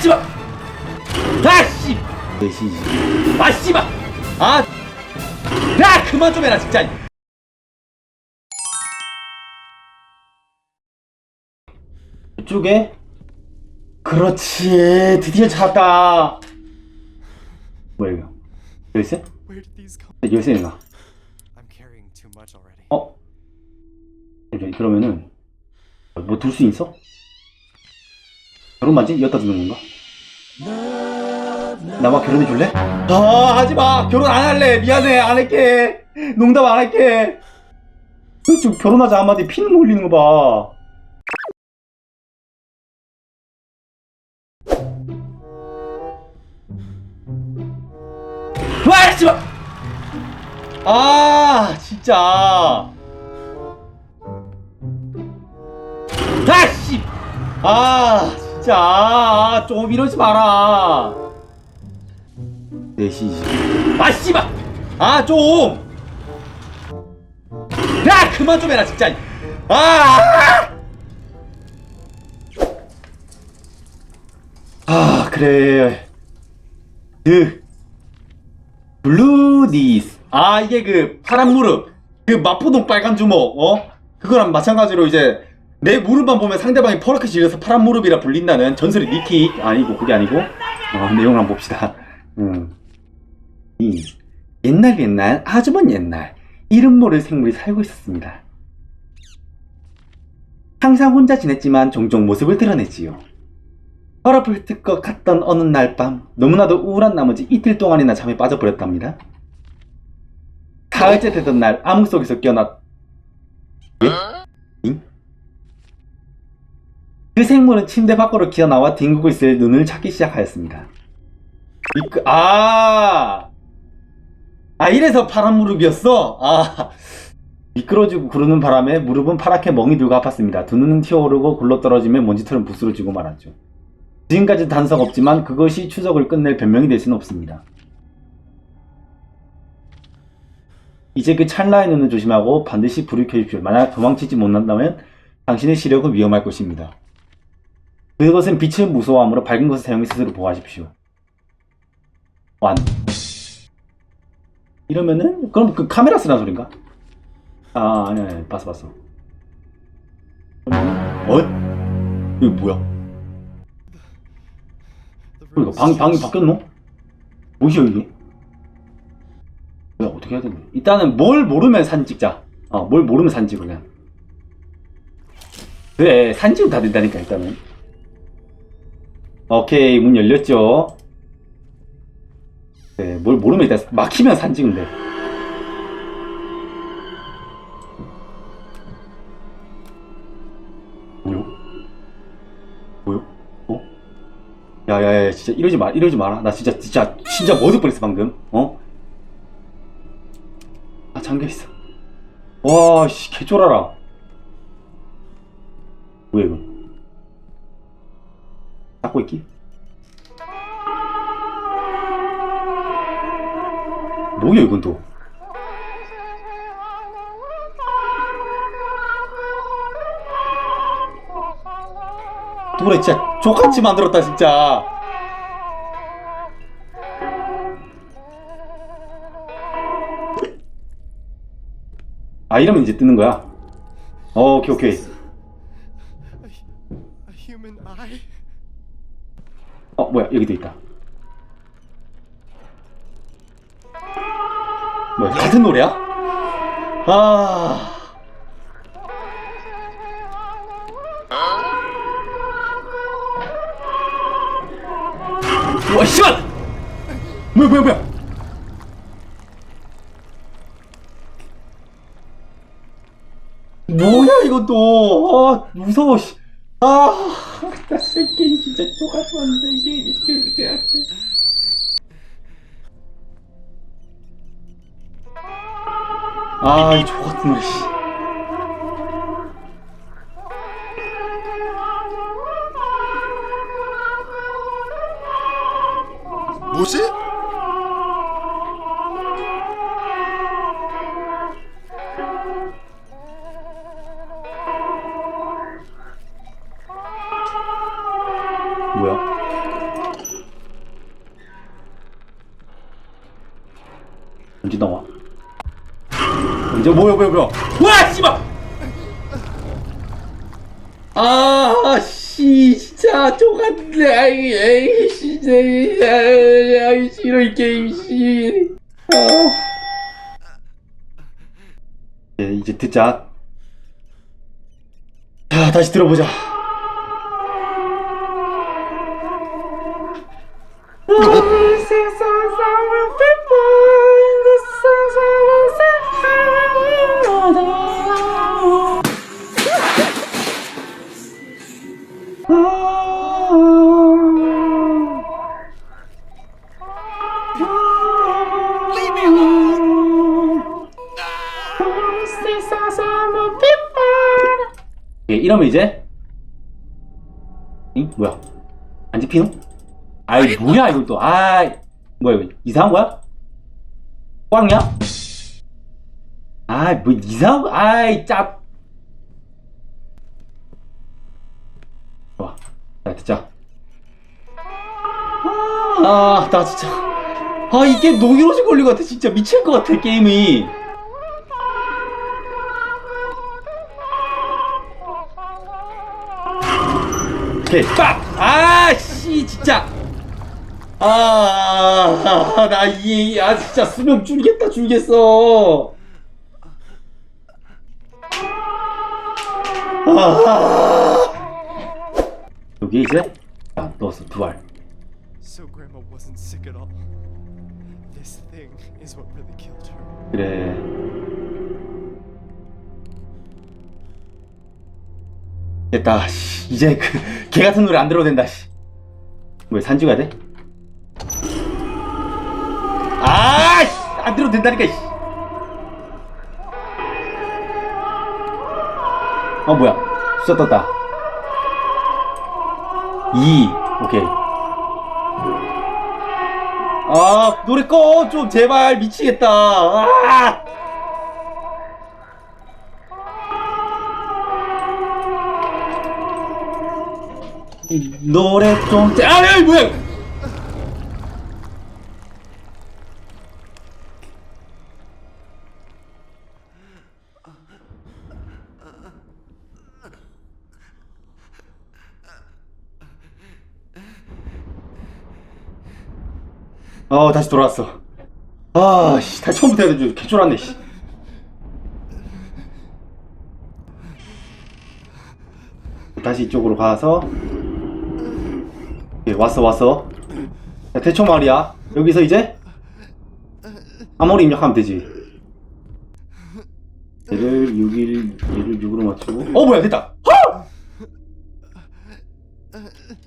씨발! 아, 씨! 아, 씨발! 아! 야, 그만 좀 해라, 진짜! 이쪽에? 그렇지, 드디어 찾았다! 뭐야, 이거? 열쇠? 열쇠인가? 어? 그러면은 뭐둘수 있어? 결혼 맞지? 여기다 두는 건가? 나와 결혼해 줄래? 아 하지 마. 결혼 안 할래. 미안해. 안 할게. 농담 안 할게. 지금 결혼하자 한마디 피는 흘리는 거 봐. 와 씨발 아 진짜. 아씨. 아 진짜. 아, 좀 이러지 마라. 4시 아 씨발. 아좀 야 그만 좀 해라 진짜. 아! 아 그래. 그 블루디스. 아 이게 그 파란 무릎. 그 마포동 빨간 주먹 어? 그거랑 마찬가지로 이제 내 무릎만 보면 상대방이 퍼렇게 지려서 파란 무릎이라 불린다는 전설의 니킥 아니고 그게 아니고 어, 내용을 한번 봅시다 음. 이 옛날 옛날 아주 먼 옛날 이름 모를 생물이 살고 있었습니다 항상 혼자 지냈지만 종종 모습을 드러냈지요 혈압을 뜰것 같던 어느 날 밤 너무나도 우울한 나머지 이틀 동안이나 잠에 빠져버렸답니다. 가을째 되던 날 암흑 속에서 깨어났... 예? 그 생물은 침대 밖으로 기어나와 뒹구고 있을 눈을 찾기 시작하였습니다. 미끄... 아... 아 이래서 파란 무릎이었어? 아... 미끄러지고 구르는 바람에 무릎은 파랗게 멍이 들고 아팠습니다. 두 눈은 튀어오르고 굴러떨어지며 먼지처럼 부스러 지고 말았죠. 지금까지 단서가 없지만 그것이 추적을 끝낼 변명이 될 수는 없습니다. 이제 그 찰나의 눈을 조심하고 반드시 불을 켜십시오. 만약 도망치지 못한다면 당신의 시력은 위험할 것입니다. 그것은 빛을 무서워하므로 밝은 것을 사용해 스스로 보호하십시오. 완. 이러면은 그럼 그 카메라 쓰란 소린가? 아 아니 아니 봤어 봤어. 어? 이거 뭐야? The 그러니까 방, 방이. 바뀌었노? 뭐시여 이게? 뭐야 어떻게 해야 되는데 일단은 뭘 모르면 사진 찍자 어뭘 모르면 사진 찍어 그냥 그래 사진 찍으면 다 된다니까 일단은 오케이 문 열렸죠 네, 뭘 모르면 일단 막히면 사진 찍으면 돼 뭐요? 뭐요? 어? 야야야 진짜 이러지 마 이러지 마라 나 진짜 진짜 진짜 머드 뻔했어 방금 어? 아 잠겨있어 와씨 개쫄아라 뭐야 이거 닦고 있기? 뭐야 이건 또? 노래 진짜 족같이 만들었다 진짜. 아 이러면 이제 뜨는 거야? 어, 오케이 오케이 어 뭐야 여기도 있다. 뭐야 같은 노래야? 아. 와 씨발! 뭐야 뭐야 뭐야? 뭐야 이건 또아 무서워 씨. 아, 나 새끼 진짜 똑같았는데 이게 이렇게 돼. 아, 이 족같은 노래, 씨. 이제 뭐야 뭐야 뭐야? 와 씨발! 아씨 진짜 족같네. 아이 에이 진짜 아이 싫어 이 게임 씨. 아. 예, 이제 듣자. 자 다시 들어보자 이러면 이제 응? 뭐야? 안 집히노? 아이 뭐야 이건 또 아이 뭐야 이거 이상한 거야? 꽝이야? 아이 뭐 이상한 거 아이 짭 좋아 자 듣자 아나 진짜 아 이게 노이로지 걸린 것 같아 진짜 미칠 것 같아 게임이 오케이. 빡! 아씨 진짜. 아나이 아 진짜 수명 줄겠다 줄겠어. 아. 여기 이제 아 넣었어 두알. Grandma 됐다 씨. 이제 그 개 같은 노래 안 들어도 된다 씨. 왜 산지가 돼? 아! 씨. 안 들어도 된다니까 씨. 어 뭐야 숫자 떴다 2 오케이 아 노래 꺼 좀 제발 미치겠다 아! 노래 좀 아, 야, 뭐야! 어 다시 돌아왔어. 아 씨 다시 처음부터 해야 되지 개쫄았네 씨. 다시 이쪽으로 가서 예, 왔어 왔어. 야, 대충 말이야. 여기서 이제 아무리 입력하면 되지. 얘를 6일 얘를 6으로 맞추고. 어 뭐야 됐다. 하!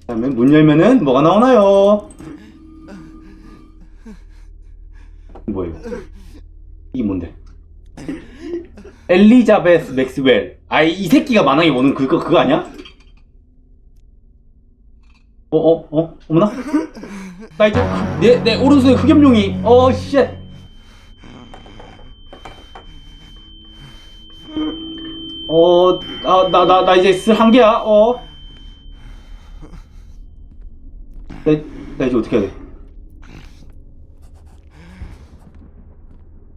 그다음에 문 열면은 뭐가 나오나요? 뭐예요? 이게 뭔데? 엘리자베스 맥스웰. 아이 이 새끼가 만약에 오는 그거 그거 아니야? 어, 어, 어, 어머나? 나 이제, 내, 내 오른손에 흑염룡이, 어, 쉣. 어, 아, 나, 나, 나 이제 쓸 한계야, 어. 나, 나 이제 어떻게 해야 돼?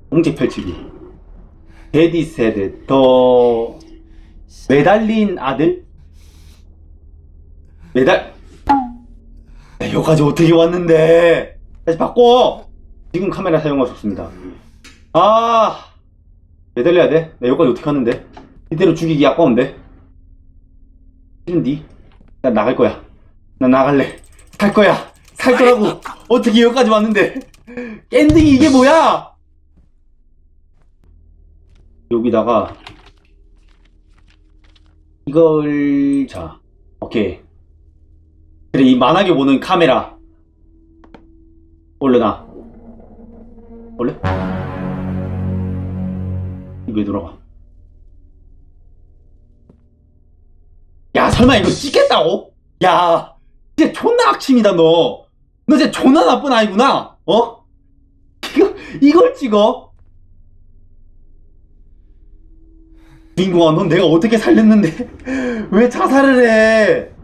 공지 펼치기. 데디 세드, 더, 매달린 아들? 매달, 야, 여기까지 어떻게 왔는데? 다시 바꿔! 지금 카메라 사용할 수 없습니다. 아, 매달려야 돼? 나 여기까지 어떻게 하는데? 이대로 죽이기 아까운데? 싫은디? 나 나갈 거야. 나 나갈래. 살 거야. 살 거라고. 어떻게 여기까지 왔는데? 엔딩이 이게 뭐야? 여기다가 이걸 자 오케이 그래 이 만하게 보는 카메라 올려놔 올래? 왜 돌아가 야 설마 이거 찍겠다고? 야 진짜 존나 악취이다 너 너 진짜 존나 나쁜 아이구나 어? 이거, 이걸 찍어? 주인공아 넌 내가 어떻게 살렸는데 왜 자살을 해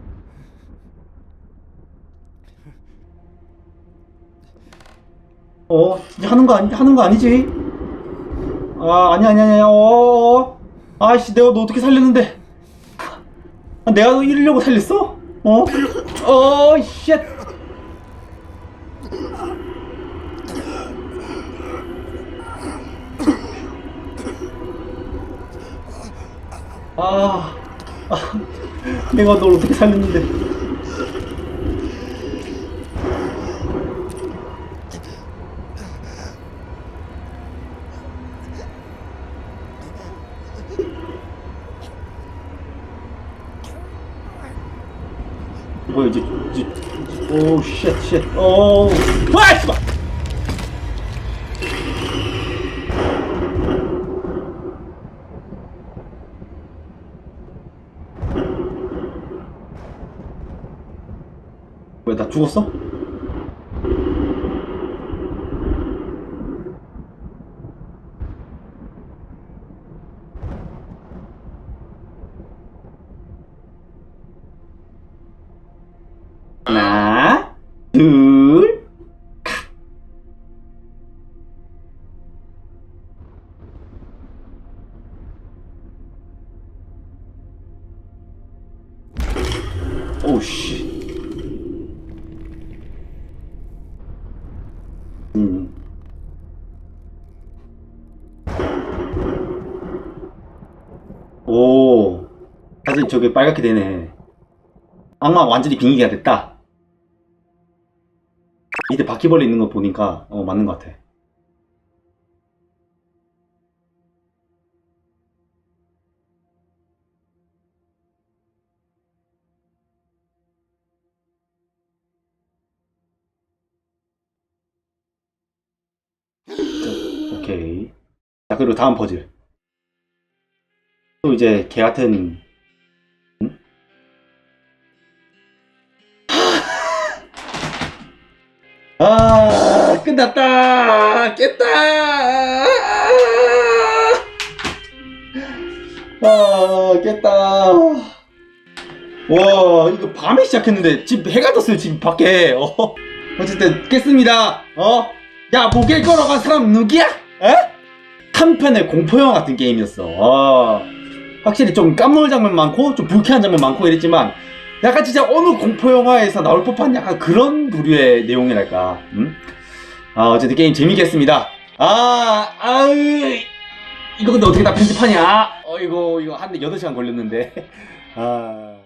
어, 진짜 하는 거 아니, 하는 거 아니지? 아, 아니, 아니, 아니, 어, 어. 아이씨, 내가 너 어떻게 살렸는데. 아, 내가 너 이러려고 살렸어? 어? 어, 쉣. 아, 아, 내가 널 어떻게 살렸는데. 뭐야 이제 이제 오 쉣 쉣 오 와 씨발 왜 나 죽었어? 둘, 오, 씨. 음. 오. 사실 저게 빨갛게 되네. 악마 완전히 빙의가 됐다. 밑에 바퀴벌레 있는 거 보니까 어 맞는 것 같아. 자, 오케이. 자 그리고 다음 퍼즐. 또 이제 개 같은 아 끝났다. 깼다. 아 깼다. 와 이거 밤에 시작했는데 지금 해가 떴어요 지금 밖에. 어. 어쨌든 깼습니다. 어야 목에 걸어간 사람 누구야? 에? 한편의 공포영화 같은 게임이었어. 어. 확실히 좀 깜놀 장면 많고 좀 불쾌한 장면 많고 이랬지만 약간 진짜 어느 공포 영화에서 나올 법한 약간 그런 부류의 내용이랄까. 음? 아 어쨌든 게임 재밌게 했습니다. 아 아으 이거 근데 어떻게 다 편집하냐? 어 이거 이거 한 8시간 걸렸는데. 아